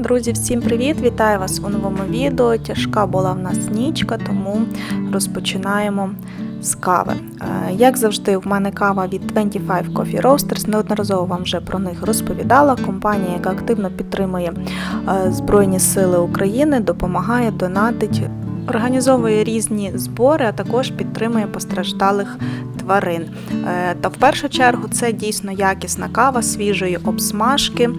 Друзі, всім привіт! Вітаю вас у новому відео. Тяжка була в нас нічка, тому розпочинаємо з кави. Е, Як завжди, в мене кава від 25 Coffee Roasters. Неодноразово вам вже про них розповідала. Компанія, яка активно підтримує е, Збройні Сили України, допомагає, донатить, організовує різні збори, а також підтримує постраждалих тварин. Е, Та в першу чергу це дійсно якісна кава свіжої обсмажки.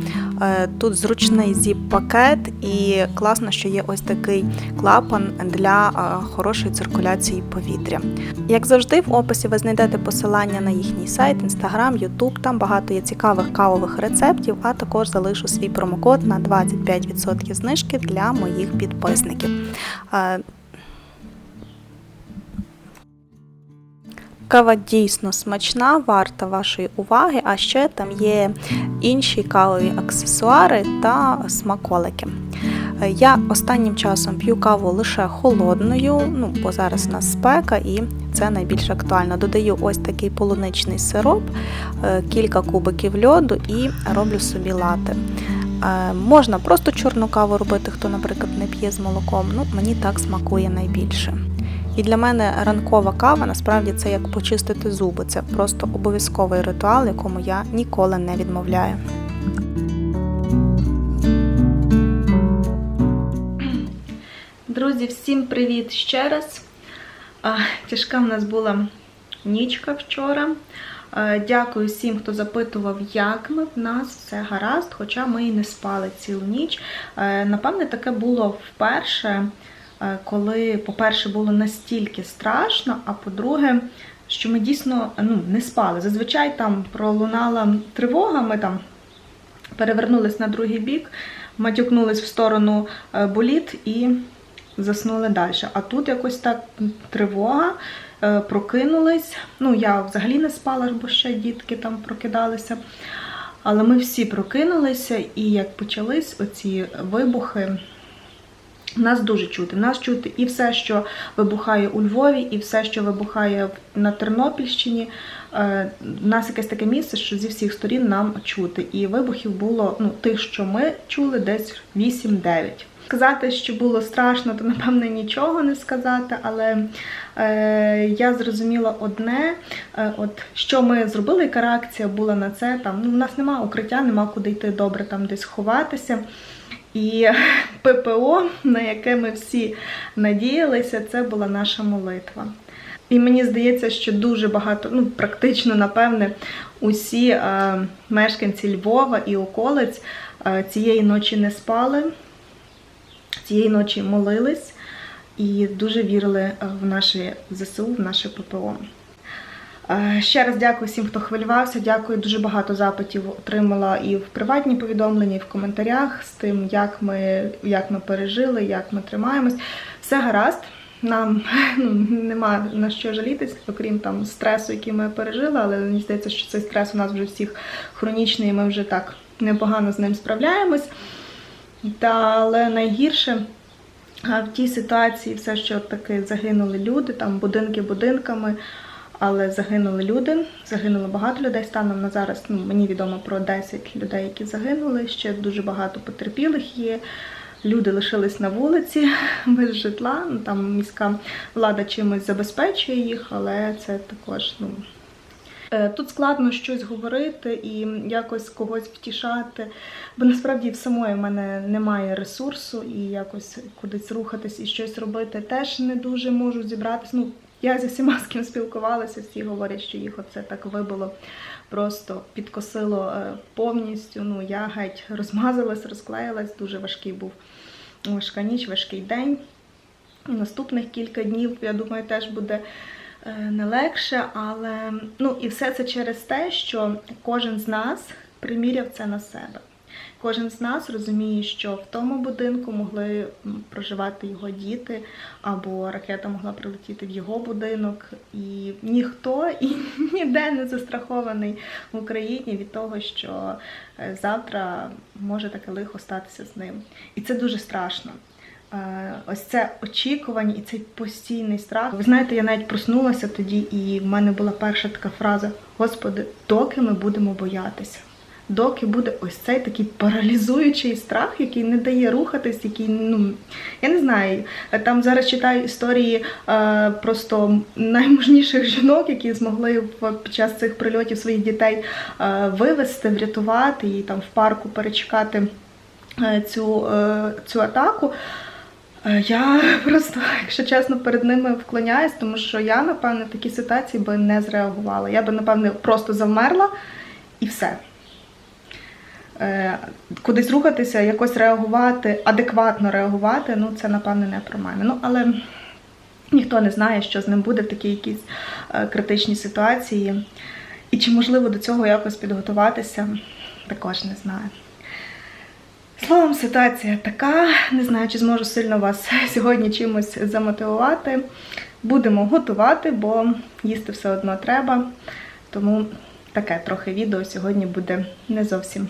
Е, Тут зручний зіп-пакет, і класно, що є ось такий клапан для е, хорошої циркуляції повітря. Як завжди, в описі ви знайдете посилання на їхній сайт, інстаграм, ютуб. Там багато є цікавих кавових рецептів, а також залишу свій промокод на 25% знижки для моїх підписників. Кава дійсно смачна, варта вашої уваги, а ще там є інші кавові аксесуари та смаколики. Я останнім часом п'ю каву лише холодною, ну бо зараз у нас спека і це найбільш актуально. Додаю ось такий полуничний сироп, е, кілька кубиків льоду і роблю собі лати. Е, Можна просто чорну каву робити, хто, наприклад, не п'є з молоком. Ну, мені так смакує найбільше. І для мене ранкова кава насправді це як почистити зуби. Це просто обов'язковий ритуал, якому я ніколи не відмовляю. Друзі, всім привіт ще раз. Тяжка в нас була нічка вчора. Дякую всім, хто запитував, як ми в нас все гаразд, хоча ми і не спали цілу ніч. Напевне, таке було вперше, коли, по-перше, було настільки страшно, а по-друге, що ми дійсно ну, не спали. Зазвичай там пролунала тривога, ми там перевернулись на другий бік, матюкнулись в сторону е, боліт і заснули далі. А тут якось так тривога, е, прокинулись. Ну, я взагалі не спала, бо ще дітки там прокидалися. Але ми всі прокинулися, і як почались оці вибухи, нас дуже чути. Нас чути і все, що вибухає у Львові, і все, що вибухає на Тернопільщині. Е, У нас якесь таке місце, що зі всіх сторін нам чути. І вибухів було ну, тих, що ми чули, десь 8-9. Сказати, що було страшно, то напевне нічого не сказати, але е, я зрозуміла одне: е, от що ми зробили, яка реакція була на це. Там ну, у нас немає укриття, нема куди йти добре там десь ховатися. І ППО, на яке ми всі надіялися, це була наша молитва. І мені здається, що дуже багато, ну практично, напевне, усі е, мешканці Львова і околиць е, цієї ночі не спали, цієї ночі молились і дуже вірили в наші ЗСУ, в наше ППО. Е, Ще раз дякую всім, хто хвилювався. Дякую. Дуже багато запитів отримала і в приватні повідомлення, і в коментарях з тим, як ми, як ми пережили, як ми тримаємось. Все гаразд. Нам ну, нема на що жалітись, окрім там стресу, який ми пережили, але мені здається, що цей стрес у нас вже всіх хронічний, і ми вже так непогано з ним справляємось. Та, але найгірше в тій ситуації все, що таки загинули люди, там будинки будинками, але загинули люди, загинуло багато людей. Станом на зараз ну, мені відомо про 10 людей, які загинули. Ще дуже багато потерпілих є. Люди лишились на вулиці без житла. Ну, там міська влада чимось забезпечує їх, але це також ну, Е, Тут складно щось говорити і якось когось втішати, бо насправді в самої мене немає ресурсу і якось кудись рухатись і щось робити теж не дуже можу зібратися. Ну, я зі всіма, з ким спілкувалася, всі говорять, що їх оце так вибило, просто підкосило е, повністю. Ну, я геть розмазалась, розклеїлась, дуже важкий був важка ніч, важкий день. Наступних кілька днів, я думаю, теж буде е, не легше, але ну і все це через те, що кожен з нас приміряв це на себе. Кожен з нас розуміє, що в тому будинку могли проживати його діти, або ракета могла прилетіти в його будинок, і ніхто і ніде не застрахований в Україні від того, що е, завтра може таке лихо статися з ним. І це дуже страшно. Е, Ось це очікування і цей постійний страх. Ви знаєте, я навіть проснулася тоді, і в мене була перша така фраза: Господи, доки ми будемо боятися? Доки буде ось цей такий паралізуючий страх, який не дає рухатись, який, ну, я не знаю, там зараз читаю історії е, просто наймужніших жінок, які змогли під час цих прильотів своїх дітей е, вивезти, врятувати і там в парку перечекати е, цю, е, цю атаку. Е, Я просто, якщо чесно, перед ними вклоняюсь, тому що я, напевно, в такій ситуації би не зреагувала. Я би, напевно, просто завмерла і все. Е, Кудись рухатися, якось реагувати, адекватно реагувати, ну це, напевно, не про мене. Ну, але ніхто не знає, що з ним буде в такій якійсь е, критичній ситуації. І чи можливо до цього якось підготуватися, також не знаю. Словом, ситуація така. Не знаю, чи зможу сильно вас сьогодні чимось замотивувати. Будемо готувати, бо їсти все одно треба. Тому таке трохи відео сьогодні буде не зовсім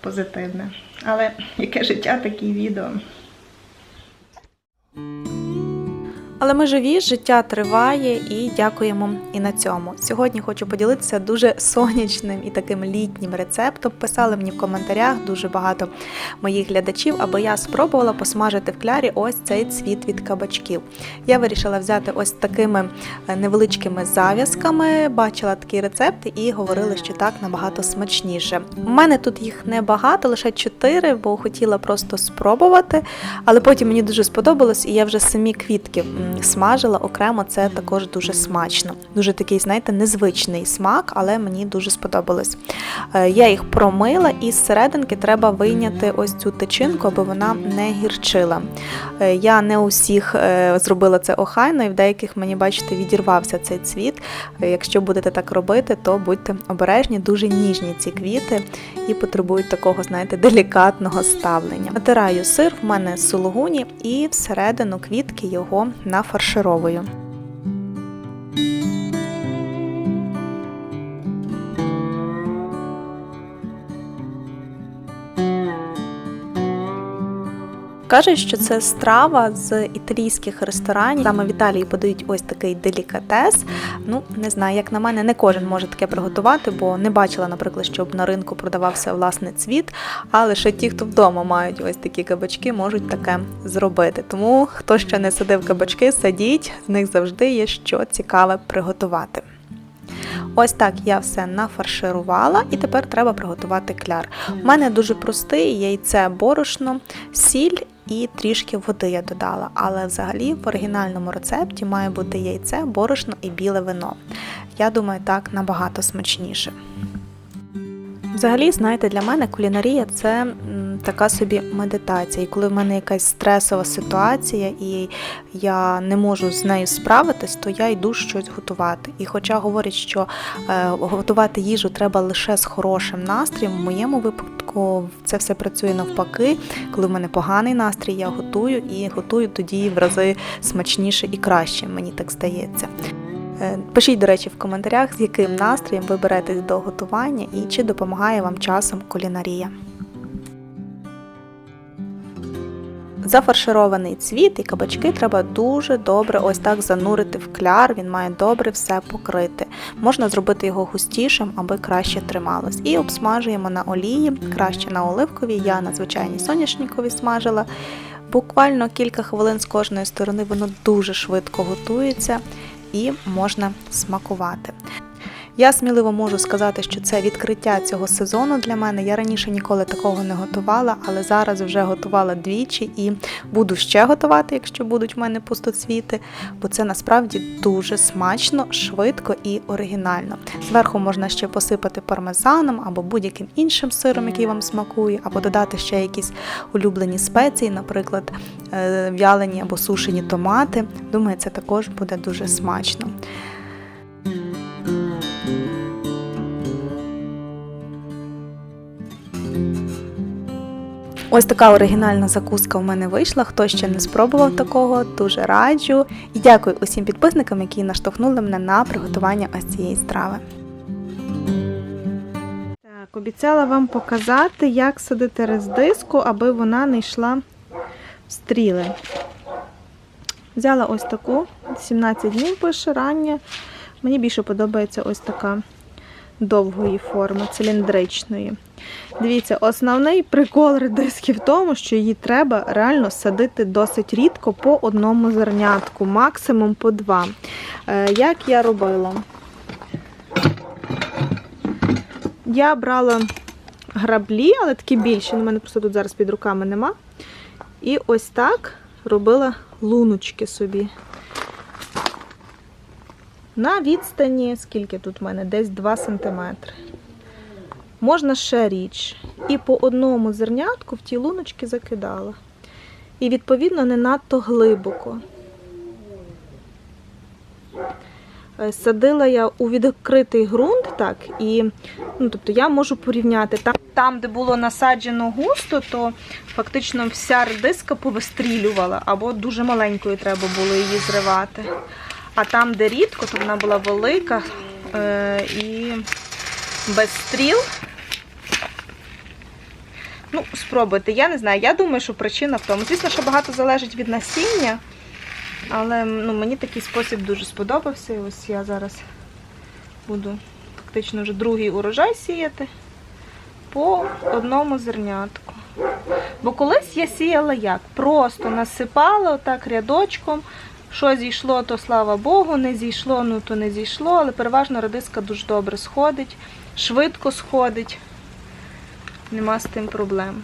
позитивне. Але яке життя, такі відео. Але ми живі, життя триває і дякуємо і на цьому. Сьогодні хочу поділитися дуже сонячним і таким літнім рецептом. Писали мені в коментарях дуже багато моїх глядачів, аби я спробувала посмажити в клярі ось цей цвіт від кабачків. Я вирішила взяти ось такими е, невеличкими зав'язками, бачила такі рецепти і говорили, що так набагато смачніше. У мене тут їх небагато, лише 4, бо хотіла просто спробувати. Але потім мені дуже сподобалось, і я вже самі квітки смажила окремо. Це також дуже смачно. Дуже такий, знаєте, незвичний смак, але мені дуже сподобалось. Е, Я їх промила, і з серединки треба вийняти ось цю течинку, аби вона не гірчила. Е, Я не у всіх е, зробила це охайно, і в деяких мені, бачите, відірвався цей цвіт. Якщо будете так робити, то будьте обережні, дуже ніжні ці квіти і потребують такого, знаєте, делікатного ставлення. Натираю сир, в мене сулугуні, і всередину квітки його нафаршировую. Кажуть, що це страва з італійських ресторанів. Саме в Італії подають ось такий делікатес. Ну, не знаю, як на мене, не кожен може таке приготувати, бо не бачила, наприклад, щоб на ринку продавався власне цвіт, а лише ті, хто вдома мають ось такі кабачки, можуть таке зробити. Тому хто ще не садив кабачки, садіть, з них завжди є що цікаве приготувати. Ось так я все нафарширувала, і тепер треба приготувати кляр. У мене дуже простий яйце, борошно, сіль і трішки води я додала. Але взагалі в оригінальному рецепті має бути яйце, борошно і біле вино. Я думаю, так набагато смачніше. Взагалі, знаєте, для мене кулінарія це така собі медитація. І коли в мене якась стресова ситуація, і я не можу з нею справитись, то я йду щось готувати. І хоча говорять, що е, готувати їжу треба лише з хорошим настроєм, в моєму випадку це все працює навпаки. Коли в мене поганий настрій, я готую і готую тоді в рази смачніше і краще, мені так здається. Е, Пишіть, до речі, в коментарях, з яким настроєм ви беретесь до готування і чи допомагає вам часом кулінарія. Зафарширований цвіт і кабачки треба дуже добре ось так занурити в кляр, він має добре все покрити. Можна зробити його густішим, аби краще трималось. І обсмажуємо на олії, краще на оливковій, я на звичайній соняшниковій смажила. Буквально кілька хвилин з кожної сторони воно дуже швидко готується і можна смакувати. Я сміливо можу сказати, що це відкриття цього сезону для мене. Я раніше ніколи такого не готувала, але зараз вже готувала двічі і буду ще готувати, якщо будуть в мене пустоцвіти, бо це насправді дуже смачно, швидко і оригінально. Зверху можна ще посипати пармезаном або будь-яким іншим сиром, який вам смакує, або додати ще якісь улюблені спеції, наприклад, е, в'ялені або сушені томати. Думаю, це також буде дуже смачно. Ось така оригінальна закуска в мене вийшла. Хто ще не спробував такого, дуже раджу. І дякую усім підписникам, які наштовхнули мене на приготування ось цієї страви. Так, обіцяла вам показати, як садити редиску, аби вона не йшла в стріли. Взяла ось таку, 17 днів пише рання. Мені більше подобається ось така довгої форми, циліндричної. Дивіться, основний прикол редиски в тому, що її треба реально садити досить рідко по одному зернятку, максимум по два. Е, Як я робила? Я брала граблі, але такі більші, у мене просто тут зараз під руками нема. І ось так робила луночки собі. На відстані, скільки тут в мене? Десь 2 см. Можна ще річ. І по одному зернятку в ті луночки закидала. І, відповідно, не надто глибоко. Е, Садила я у відкритий ґрунт, так, і ну, тобто я можу порівняти. Там, там, де було насаджено густо, то фактично вся редиска повистрілювала, або дуже маленькою треба було її зривати. А там, де рідко, то вона була велика е, і без стріл. Ну, спробуйте. Я не знаю. Я думаю, що причина в тому. Звісно, що багато залежить від насіння, але ну, мені такий спосіб дуже сподобався. І ось я зараз буду фактично вже другий урожай сіяти по одному зернятку. Бо колись я сіяла як? Просто насипала отак рядочком. Що зійшло, то слава Богу, не зійшло, ну то не зійшло, але переважно радиска дуже добре сходить, швидко сходить. Нема з тим проблем.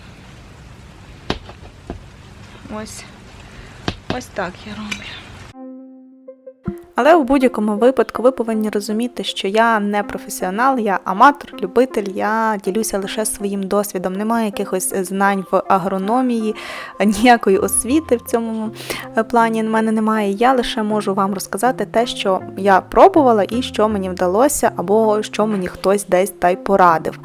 Ось. Ось так я роблю. Але у будь-якому випадку ви повинні розуміти, що я не професіонал, я аматор, любитель, я ділюся лише своїм досвідом. Немає якихось знань в агрономії, ніякої освіти в цьому е, плані в мене немає. Я лише можу вам розказати те, що я пробувала і що мені вдалося, або що мені хтось десь та й порадив.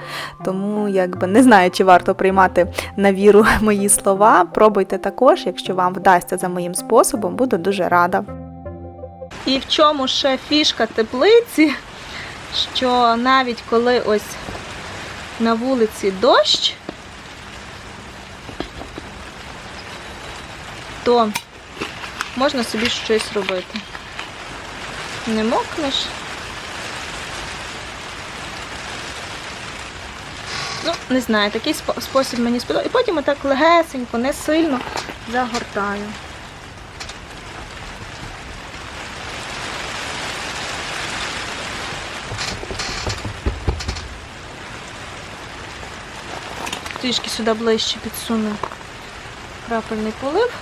Тому якби не знаю, чи варто приймати на віру мої слова. Пробуйте також, якщо вам вдасться за моїм способом, буду дуже рада. І в чому ще фішка теплиці, що навіть коли ось на вулиці дощ, то можна собі щось робити. Не мокнеш. Ну, не знаю, такий спосіб мені сподобався. І потім отак легесенько, не сильно загортаю. Трішки сюди ближче підсуну крапельний полив.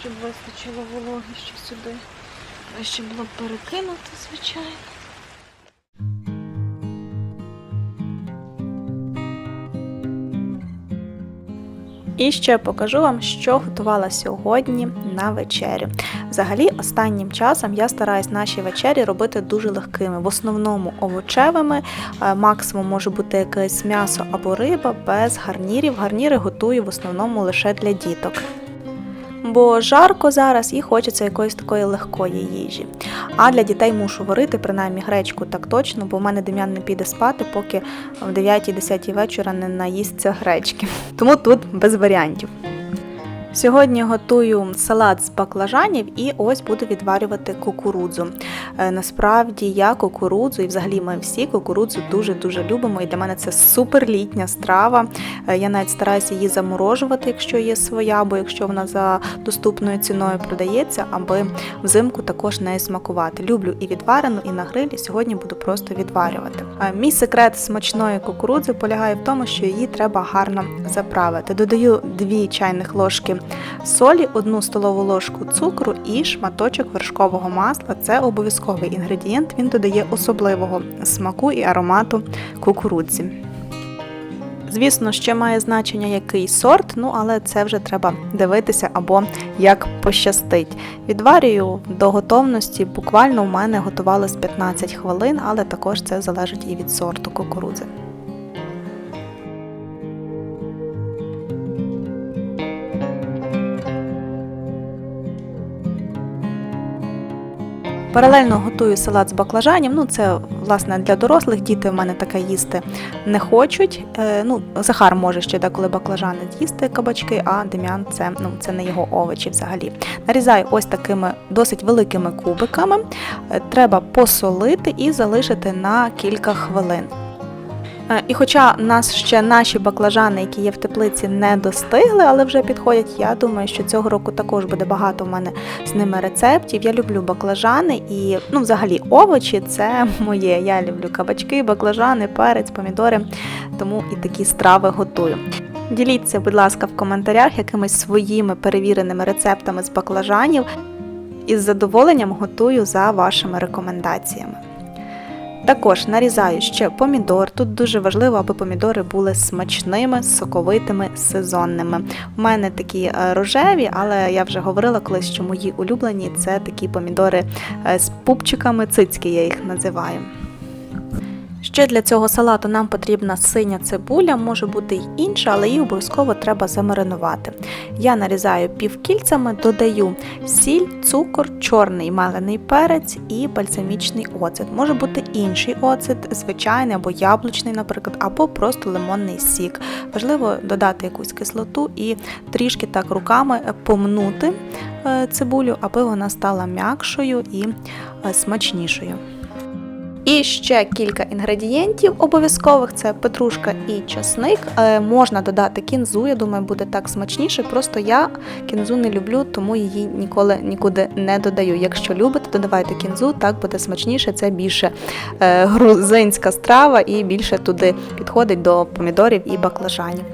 Щоб вистачило вологи ще сюди. Ще було перекинути, звичайно. І ще покажу вам, що готувала сьогодні на вечерю. Взагалі, останнім часом я стараюсь наші вечері робити дуже легкими, в основному овочевими. Е, Максимум може бути якесь м'ясо або риба без гарнірів. Гарніри готую в основному лише для діток. Бо жарко зараз і хочеться якоїсь такої легкої їжі. А для дітей мушу варити принаймні гречку так точно, бо в мене Дем'ян не піде спати, поки в 9-10 вечора не наїсться гречки. Тому тут без варіантів. Сьогодні готую салат з баклажанів і ось буду відварювати кукурудзу. Е, Насправді я кукурудзу і взагалі ми всі кукурудзу дуже-дуже любимо. І для мене це суперлітня страва. Е, Я навіть стараюся її заморожувати, якщо є своя, або якщо вона за доступною ціною продається, аби взимку також нею смакувати. Люблю і відварену, і на грилі. Сьогодні буду просто відварювати. Е, Мій секрет смачної кукурудзи полягає в тому, що її треба гарно заправити. Додаю 2 чайних ложки солі, 1 столову ложку цукру і шматочок вершкового масла. Це обов'язковий інгредієнт. Він додає особливого смаку і аромату кукурудзі. Звісно, ще має значення який сорт, ну але це вже треба дивитися або як пощастить. Відварюю до готовності. Буквально у мене готувалось 15 хвилин, але також це залежить і від сорту кукурудзи. Паралельно готую салат з баклажанів. Ну, це власне для дорослих. Діти в мене таке їсти не хочуть. Е, ну, Захар може ще деколи баклажани з'їсти кабачки, а Дем'ян це, ну, це не його овочі взагалі. Нарізаю ось такими досить великими кубиками. Е, Треба посолити і залишити на кілька хвилин. Е, І хоча нас ще наші баклажани, які є в теплиці, не достигли, але вже підходять, я думаю, що цього року також буде багато в мене з ними рецептів. Я люблю баклажани і ну, взагалі овочі це моє. Я люблю кабачки, баклажани, перець, помідори, тому і такі страви готую. Діліться, будь ласка, в коментарях якимись своїми перевіреними рецептами з баклажанів. І з задоволенням готую за вашими рекомендаціями. Також нарізаю ще помідор. Тут дуже важливо, аби помідори були смачними, соковитими, сезонними. У мене такі е, рожеві, але я вже говорила колись, що мої улюблені це такі помідори е, з пупчиками, цицьки я їх називаю. Ще для цього салату нам потрібна синя цибуля, може бути й інша, але її обов'язково треба замаринувати. Я нарізаю півкільцями, додаю сіль, цукор, чорний мелений перець і бальзамічний оцет. Може бути інший оцет, звичайний або яблучний, наприклад, або просто лимонний сік. Важливо додати якусь кислоту і трішки так руками помнути е, цибулю, аби вона стала м'якшою і е, смачнішою. І ще кілька інгредієнтів обов'язкових: це петрушка і часник. Е, можна додати кінзу, я думаю, буде так смачніше. Просто я кінзу не люблю, тому її ніколи нікуди не додаю. Якщо любите, додавайте кінзу, так буде смачніше. Це більше е, грузинська страва і більше туди підходить до помідорів і баклажанів.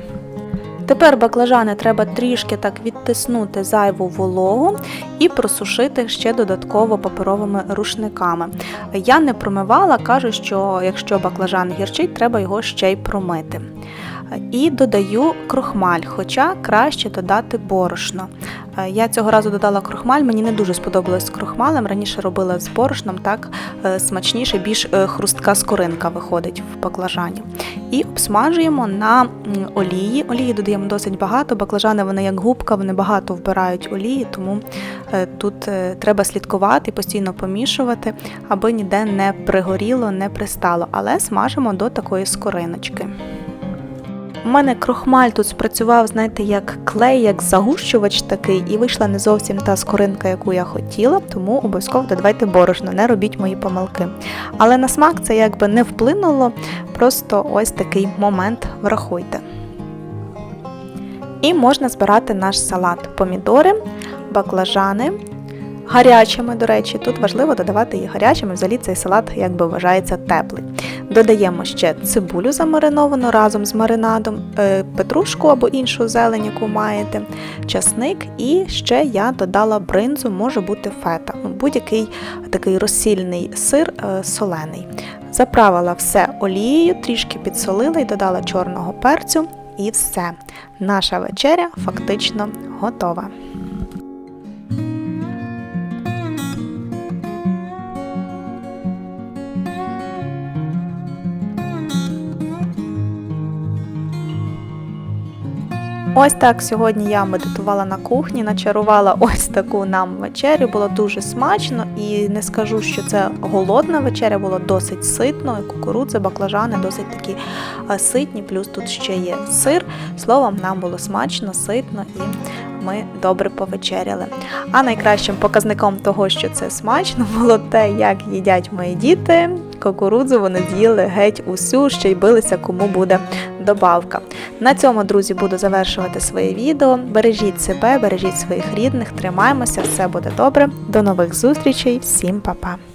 Тепер баклажани треба трішки так відтиснути зайву вологу і просушити ще додатково паперовими рушниками. Я не промивала, кажу, що якщо баклажан гірчить, треба його ще й промити. І додаю крохмаль, хоча краще додати борошно. Я цього разу додала крохмаль, мені не дуже сподобалось з крохмалем. Раніше робила з борошном, так е, смачніше, більш е, хрустка скоринка виходить в баклажані. І обсмажуємо на олії. Олії додаємо досить багато. Баклажани вони як губка, вони багато вбирають олії, тому е, тут е, треба слідкувати постійно помішувати, аби ніде не пригоріло, не пристало. Але смажимо до такої скориночки. У мене крохмаль тут спрацював, знаєте, як клей, як загущувач такий, і вийшла не зовсім та скоринка, яку я хотіла, тому обов'язково додавайте борошно, не робіть мої помилки. Але на смак це якби не вплинуло, просто ось такий момент врахуйте. І можна збирати наш салат: помідори, баклажани. Гарячими, до речі, тут важливо додавати їх гарячими, взагалі цей салат якби вважається теплий. Додаємо ще цибулю замариновану разом з маринадом, е, петрушку або іншу зелень, яку маєте, часник, і ще я додала бринзу, може бути фета, будь-який такий розсільний сир е, солений. Заправила все олією, трішки підсолила і додала чорного перцю, і все. Наша вечеря фактично готова. Ось так сьогодні я медитувала на кухні, начарувала ось таку нам вечерю. Було дуже смачно і не скажу, що це голодна вечеря, було досить ситно. і Кукурудза, баклажани досить такі ситні, плюс тут ще є сир. Словом, нам було смачно, ситно і ми добре повечеряли. А найкращим показником того, що це смачно, було те, як їдять мої діти. Кукурудзу вони з'їли геть усю, ще й билися, кому буде добавка. На цьому, друзі, буду завершувати своє відео. Бережіть себе, бережіть своїх рідних, тримаймося, все буде добре. До нових зустрічей, всім па-па!